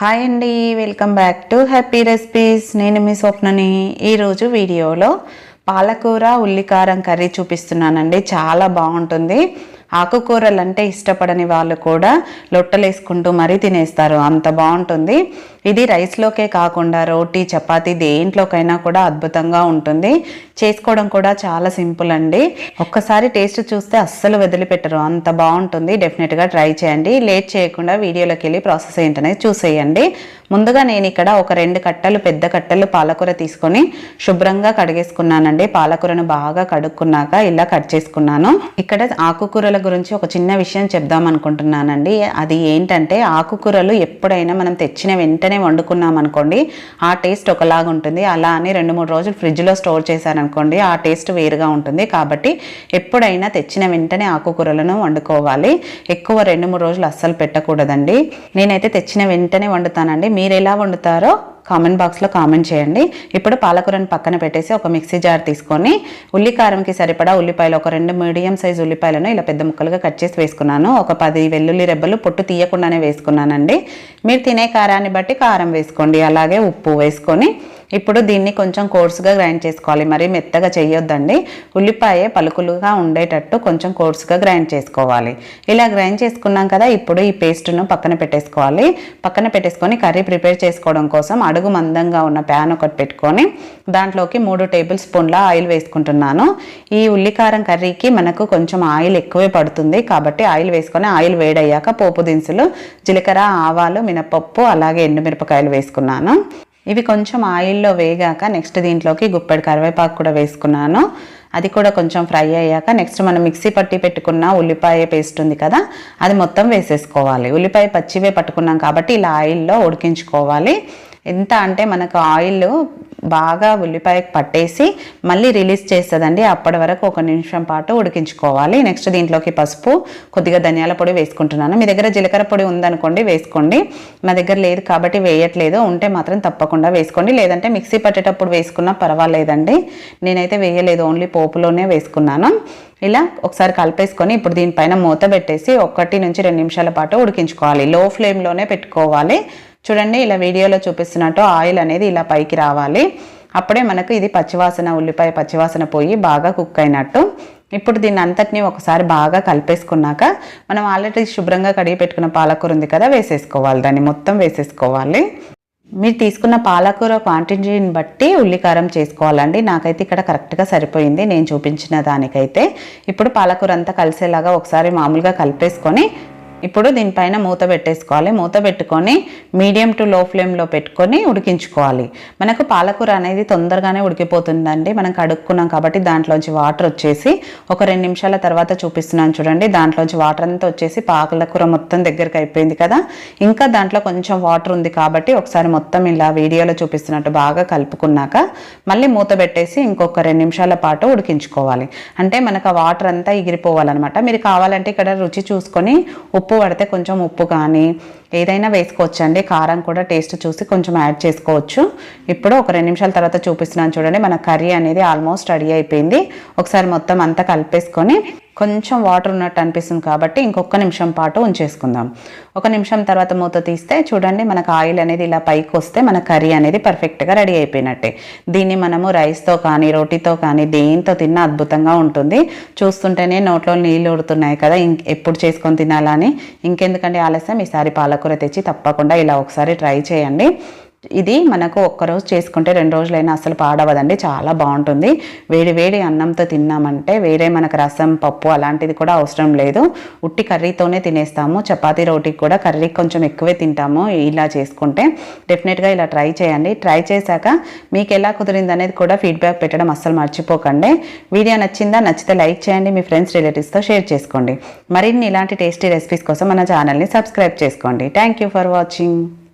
Hi అండి welcome back to happy recipes నేను మీ స్వప్నని ఈరోజు వీడియోలో పాలకూర ఉల్లికారం కర్రీ చూపిస్తున్నానండి. చాలా బాగుంటుంది. ఆకుకూరలు అంటే ఇష్టపడని వాళ్ళు కూడా లొట్టలేసుకుంటూ మరీ తినేస్తారు. అంత బాగుంటుంది. ఇది రైస్లోకే కాకుండా రోటీ చపాతీ దేంట్లోకైనా కూడా అద్భుతంగా ఉంటుంది. చేసుకోవడం కూడా చాలా సింపుల్ అండి. ఒక్కసారి టేస్ట్ చూస్తే అస్సలు వదిలిపెట్టరు. అంత బాగుంటుంది. డెఫినెట్గా ట్రై చేయండి. లేట్ చేయకుండా వీడియోలోకి వెళ్ళి ప్రాసెస్ ఏంటనేది చూసేయండి. ముందుగా నేను ఇక్కడ ఒక రెండు కట్టలు పెద్ద కట్టలు పాలకూర తీసుకొని శుభ్రంగా కడిగేసుకున్నానండి. పాలకూరను బాగా కడుక్కున్నాక ఇలా కట్ చేసుకున్నాను. ఇక్కడ ఆకుకూరల గురించి ఒక చిన్న విషయం చెప్దాం అనుకుంటున్నానండి. అది ఏంటంటే ఆకుకూరలు ఎప్పుడైనా మనం తెచ్చిన వెంటనే వండుకున్నాం అనుకోండి ఆ టేస్ట్ ఒకలాగా ఉంటుంది. అలా అని రెండు మూడు రోజులు ఫ్రిడ్జ్లో స్టోర్ చేశారనుకోండి ఆ టేస్ట్ వేరుగా ఉంటుంది. కాబట్టి ఎప్పుడైనా తెచ్చిన వెంటనే ఆకుకూరలను వండుకోవాలి. ఎక్కువ రెండు మూడు రోజులు అస్సలు పెట్టకూడదండి. నేనైతే తెచ్చిన వెంటనే వండుతానండి. మీరు ఎలా వండుతారో కామెంట్ బాక్స్లో కామెంట్ చేయండి. ఇప్పుడు పాలకూరను పక్కన పెట్టేసి ఒక మిక్సీ జార్ తీసుకొని ఉల్లికారంకి సరిపడా ఉల్లిపాయలు ఒక రెండు మీడియం సైజ్ ఉల్లిపాయలను ఇలా పెద్ద ముక్కలుగా కట్ చేసి వేసుకున్నాను. ఒక పది వెల్లుల్లి రెబ్బలు పొట్టు తీయకుండానే వేసుకున్నానండి. మీరు తినే కారాన్ని బట్టి కారం వేసుకోండి. అలాగే ఉప్పు వేసుకొని ఇప్పుడు దీన్ని కొంచెం కోర్సుగా గ్రైండ్ చేసుకోవాలి. మరి మెత్తగా చేయొద్దండి ఉల్లిపాయ పలుకులుగా ఉండేటట్టు కొంచెం కోర్సుగా గ్రైండ్ చేసుకోవాలి. ఇలా గ్రైండ్ చేసుకున్నాం కదా ఇప్పుడు ఈ పేస్ట్ను పక్కన పెట్టేసుకోవాలి. పక్కన పెట్టేసుకొని కర్రీ ప్రిపేర్ చేసుకోవడం కోసం అడుగు మందంగా ఉన్న ప్యాన్ ఒకటి పెట్టుకొని దాంట్లోకి మూడు టేబుల్ స్పూన్ల ఆయిల్ వేసుకుంటున్నాను. ఈ ఉల్లికారం కర్రీకి మనకు కొంచెం ఆయిల్ ఎక్కువే పడుతుంది కాబట్టి ఆయిల్ వేసుకొని ఆయిల్ వేడయ్యాక పోపు దినుసులు జీలకర్ర ఆవాలు మినపప్పు అలాగే ఎండుమిరపకాయలు వేసుకున్నాను. ఇవి కొంచెం ఆయిల్లో వేగాక నెక్స్ట్ దీంట్లోకి గుప్పెడు కరివేపాకు కూడా వేసుకున్నాను. అది కూడా కొంచెం ఫ్రై అయ్యాక నెక్స్ట్ మనం మిక్సీ పట్టి పెట్టుకున్న ఉల్లిపాయ పేస్ట్ ఉంది కదా అది మొత్తం వేసేసుకోవాలి. ఉల్లిపాయ పచ్చివే పట్టుకున్నాం కాబట్టి ఇలా ఆయిల్లో ఉడికించుకోవాలి. ఎంత అంటే మనకు ఆయిల్ బాగా ఉల్లిపాయ పట్టేసి మళ్ళీ రిలీజ్ చేస్తుందండి అప్పటి వరకు ఒక నిమిషం పాటు ఉడికించుకోవాలి. నెక్స్ట్ దీంట్లోకి పసుపు కొద్దిగా ధనియాల పొడి వేసుకుంటున్నాను. మీ దగ్గర జీలకర్ర పొడి ఉందనుకోండి వేసుకోండి. మా దగ్గర లేదు కాబట్టి వేయట్లేదు. ఉంటే మాత్రం తప్పకుండా వేసుకోండి. లేదంటే మిక్సీ పట్టేటప్పుడు వేసుకున్నా పర్వాలేదండి. నేనైతే వేయలేదు. ఓన్లీ పోపులోనే వేసుకున్నాను. ఇలా ఒకసారి కలిపేసుకొని ఇప్పుడు దీనిపైన మూత పెట్టేసి ఒకటి నుంచి రెండు నిమిషాల పాటు ఉడికించుకోవాలి. లో ఫ్లేమ్లోనే పెట్టుకోవాలి. చూడండి ఇలా వీడియోలో చూపిస్తున్నట్టు ఆయిల్ అనేది ఇలా పైకి రావాలి. అప్పుడే మనకు ఇది పచ్చివాసన ఉల్లిపాయ పచ్చివాసన పోయి బాగా కుక్ అయినట్టు. ఇప్పుడు దీన్ని అంతటినీ ఒకసారి బాగా కలిపేసుకున్నాక మనం ఆల్రెడీ శుభ్రంగా కడిగి పెట్టుకున్న పాలకూర ఉంది కదా వేసేసుకోవాలి. దాన్ని మొత్తం వేసేసుకోవాలి. మీరు తీసుకున్న పాలకూర క్వాంటిటీని బట్టి ఉల్లికారం చేసుకోవాలండి. నాకైతే ఇక్కడ కరెక్ట్గా సరిపోయింది. నేను చూపించిన దానికైతే. ఇప్పుడు పాలకూర అంతా కలిసేలాగా ఒకసారి మామూలుగా కలిపేసుకొని ఇప్పుడు దీనిపైన మూత పెట్టేసుకోవాలి. మూత పెట్టుకొని మీడియం టు లో ఫ్లేమ్లో పెట్టుకొని ఉడికించుకోవాలి. మనకు పాలకూర అనేది తొందరగానే ఉడికిపోతుందండి. మనం కడుక్కున్నాం కాబట్టి దాంట్లోంచి వాటర్ వచ్చేసి ఒక రెండు నిమిషాల తర్వాత చూపిస్తున్నాను చూడండి. దాంట్లోంచి వాటర్ అంతా వచ్చేసి పాలకూర మొత్తం దగ్గరికి అయిపోయింది కదా. ఇంకా దాంట్లో కొంచెం వాటర్ ఉంది కాబట్టి ఒకసారి మొత్తం ఇలా వీడియోలో చూపిస్తున్నట్టు బాగా కలుపుకున్నాక మళ్ళీ మూత పెట్టేసి ఇంకొక రెండు నిమిషాల పాటు ఉడికించుకోవాలి. అంటే మనకు ఆ వాటర్ అంతా ఎగిరిపోవాలన్నమాట. మీరు కావాలంటే ఇక్కడ రుచి చూసుకొని ఉప్పు పడితే కొంచెం ఉప్పు కానీ ఏదైనా వేసుకోవచ్చు అండి కారం కూడా టేస్ట్ చూసి కొంచెం యాడ్ చేసుకోవచ్చు. ఇప్పుడు ఒక రెండు నిమిషాల తర్వాత చూపిస్తున్నాను చూడండి. మన కర్రీ అనేది ఆల్మోస్ట్ రెడీ అయిపోయింది. ఒకసారి మొత్తం అంతా కలిపేసుకొని కొంచెం వాటర్ ఉన్నట్టు అనిపిస్తుంది కాబట్టి ఇంకొక నిమిషం పాటు ఉంచేసుకుందాం. ఒక నిమిషం తర్వాత మూత తీస్తే చూడండి మనకు ఆయిల్ అనేది ఇలా పైకి వస్తే మన కర్రీ అనేది పర్ఫెక్ట్గా రెడీ అయిపోయినట్టే. దీన్ని మనము రైస్తో కానీ రోటీతో కానీ దేంతో తిన్నా అద్భుతంగా ఉంటుంది. చూస్తుంటేనే నోట్లో నీళ్ళు ఉడుతున్నాయి కదా. ఇంక ఎప్పుడు చేసుకొని తినాలని. ఇంకెందుకంటే ఆలస్యం? ఈసారి పాలకూర తెచ్చి తప్పకుండా ఇలా ఒకసారి ట్రై చేయండి. ఇది మనకు ఒక్కరోజు చేసుకుంటే రెండు రోజులైనా అసలు పాడవదండి. చాలా బాగుంటుంది. వేడి వేడి అన్నంతో తిన్నామంటే వేరే మనకు రసం పప్పు అలాంటిది కూడా అవసరం లేదు. ఉట్టి కర్రీతోనే తినేస్తాము. చపాతీ రోటీకి కూడా కర్రీ కొంచెం ఎక్కువే తింటాము ఇలా చేసుకుంటే. డెఫినెట్గా ఇలా ట్రై చేయండి. ట్రై చేశాక మీకు ఎలా కుదిరింది అనేది కూడా ఫీడ్బ్యాక్ పెట్టడం అస్సలు మర్చిపోకండి. వీడియో నచ్చిందా? నచ్చితే లైక్ చేయండి. మీ ఫ్రెండ్స్ రిలేటివ్స్తో షేర్ చేసుకోండి. మరిన్ని ఇలాంటి టేస్టీ రెసిపీస్ కోసం మన ఛానల్ని సబ్స్క్రైబ్ చేసుకోండి. Thank you for watching.